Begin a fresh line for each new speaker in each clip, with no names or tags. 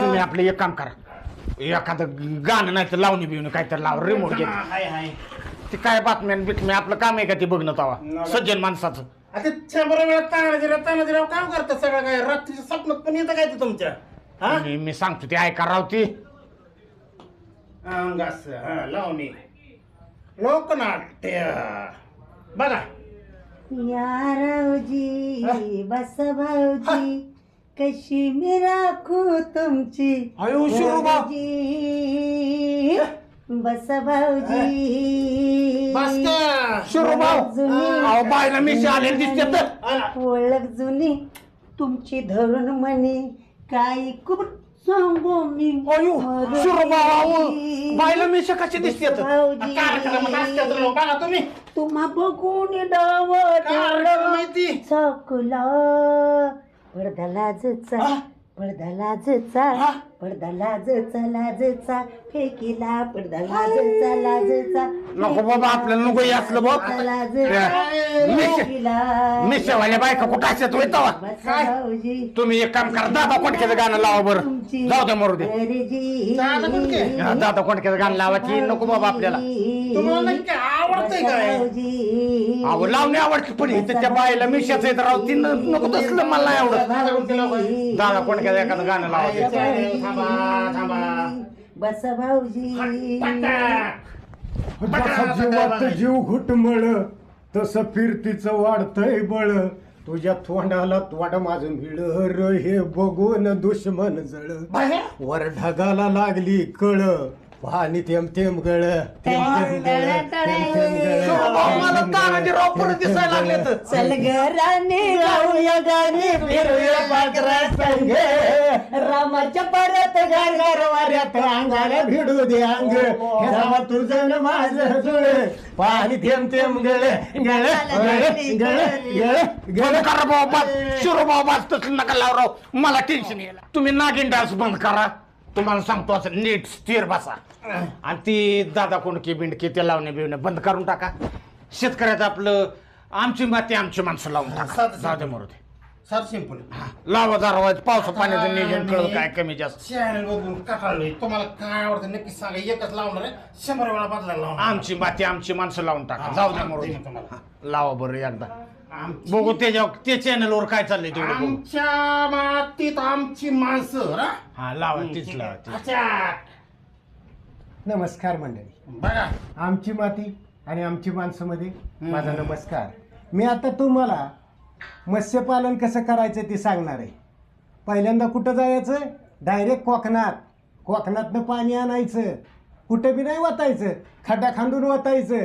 तुम्ही आपलं एक काम करा. एखादं गाणं नाही तर लावणी बिवणी काहीतरी लाव रिमोट घे.
हाय हाय.
ते काय बातम्या बितम्या आपलं काम आहे का ते बघणं तवा? सज्जन माणसाचं.
आता शंभर वेळा काम करता सगळं काय? रात्रीच्या स्वप्नात पण येतं काय ते तुमच्या? हा?
मी मी सांगतो ते ऐका राव ती.
अंगास हा लावणी. लोकनाट्य. बघा.
या रावजी बस भाऊजी. कशी मी राखू तुमची?
शिरोबा.
बस भाऊजी.
बस का?
शिरोबा
जुनी.
अहो बायला मिशी आले दिसते तर.
आला.
ओळख जुनी. तुमची धरून म्हणे काय कुठ सांगू मी.
शिरोबा अहो बायला कशी दिसते तर.
बघा तुम्ही.
तुम्हा बघून डाव
कार्यक्रम माहिती
चाकुला. पडदा लाजचा पडदा लाजचा. पडदा लाजचा लाजचा फेकीला पडदा लाजचा लाजचा
नको बाबा आपल्याला नको हे असलं बघ मिशेवाल्या बायका कुठं तवा
भाऊजी
तुम्ही एक काम करा दादा कोणक्याचं गाणं लावा बरं जाऊ दे मरू दे
दादा कोंडके?
हा, दादा गाणं लावायची नको बाबा आपल्याला
तुम्हाला नक्की आवडतंय काय
अहो लावणी आवडते पण इथं त्या बायला मिशाच येत राव ती न- नको तसलं मला नाही आवडत
दादा लावा?
कोणक्याचं एखादं गाणं लावायचं
थांबा थांबा.
बस भाऊजी.
जसा जीवात जीव घुटमळ तसं फिरतीचं वाढतंय बळ. तुझ्या तोंडाला तोंड माझं मिळ हे बघून दुश्मन जळ. वर ढगाला लागली कळ. पाणी थेंब थेंब गळ थेंब थेंब गळ थेंब थेंब
शिरोबा, मला तानाजी राव परत दिसायला लागले तर
चल घराने गाऊया गाणे फिरूया पाकरा संगे रामाच्या परत घर घर वाऱ्यात
अंगाला भिडू दे अंग. हे रामा तुझं न माझं जुळ. पाणी थेंब थेंब गळ गळ गळ गळ गळ
बंद करा बाबा शिरोबा बाज तसलं नका लाव राव मला टेन्शन यायला. तुम्ही नागिन डान्स बंद करा. तुम्हाला सांगतो असं नीट स्थिर बसा. आणि ती दादा कोणकी बिंडकी ते लावणे बिवणे बंद करून टाका. शेतकऱ्याचं आपलं आमची माती आमची माणसं लावून टाका.
साधं-
जाऊ दे मरू दे.
सर सिंपल
लावा जरा पावसा पाण्याचं नियोजन कळलं काय कमी जास्त.
चॅनल बघून कटाळलोय. तुम्हाला काय आवडतं नक्की सांगा. एकच लावणार आहे. शंभर वेळा बदलायला लावणार
आमची माती आमची माणसं लावून टाका. जाऊ दे मरू दे
तुम्हाला.
लावा बरं एकदा.
आमची-
बघू त्याच्यावर ते चॅनलवर काय चाललंय तेवढं बघू.
आमच्या मातीत आमची माणसं ना
हा लावा तीच लावा तीच.
अच्छा.
नमस्कार मंडळी.
बघा.
आमची माती आणि आमची माणसामध्ये माझा नमस्कार. मी आता तुम्हाला मत्स्यपालन कसं करायचं ते सांगणार आहे. पहिल्यांदा कुठं जायचं? डायरेक्ट कोकणात. कोकणातनं पाणी आणायचं. कुठं बी नाही वतायचं. खड्डा खांदून वतायचं.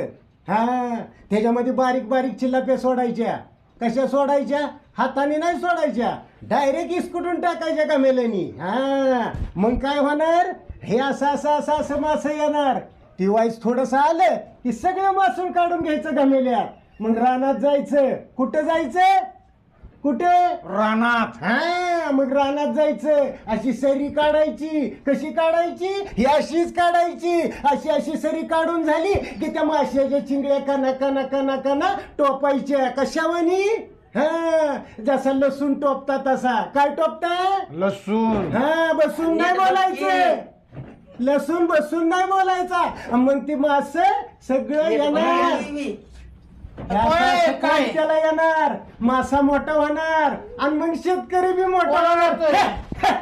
हां त्याच्यामध्ये बारीक बारीक चिल्लाप्या सोडायच्या. कशा सोडायच्या? हाताने नाही सोडायच्या. डायरेक्ट इसकुटून टाकायच्या का हा हां. मग काय होणार? हे असं असं असं असं मासं येणार. ती वाईस थोडंसं आलं की सगळं मासून काढून घ्यायचं गमेल्यात मग रानात जायचं. कुठं जायचं? कुठे?
रानात.
हा मग रानात जायचं. अशी सरी काढायची. कशी काढायची? ही अशीच काढायची. अशी अशी सरी काढून झाली की त्या माश्याच्या चिंगड्या कना कना कना कना टोपायच्या. कशावनी? हा जसा लसूण टोपता तसा. काय टोपता?
लसूण.
हा बसून नाही बोलायचं. लसूण बसून नाही बोलायचा. मग ती मास सगळं येणार.
काय?
येणार. मासा मोठा होणार. आणि मग शेतकरी बी मोठा होणार.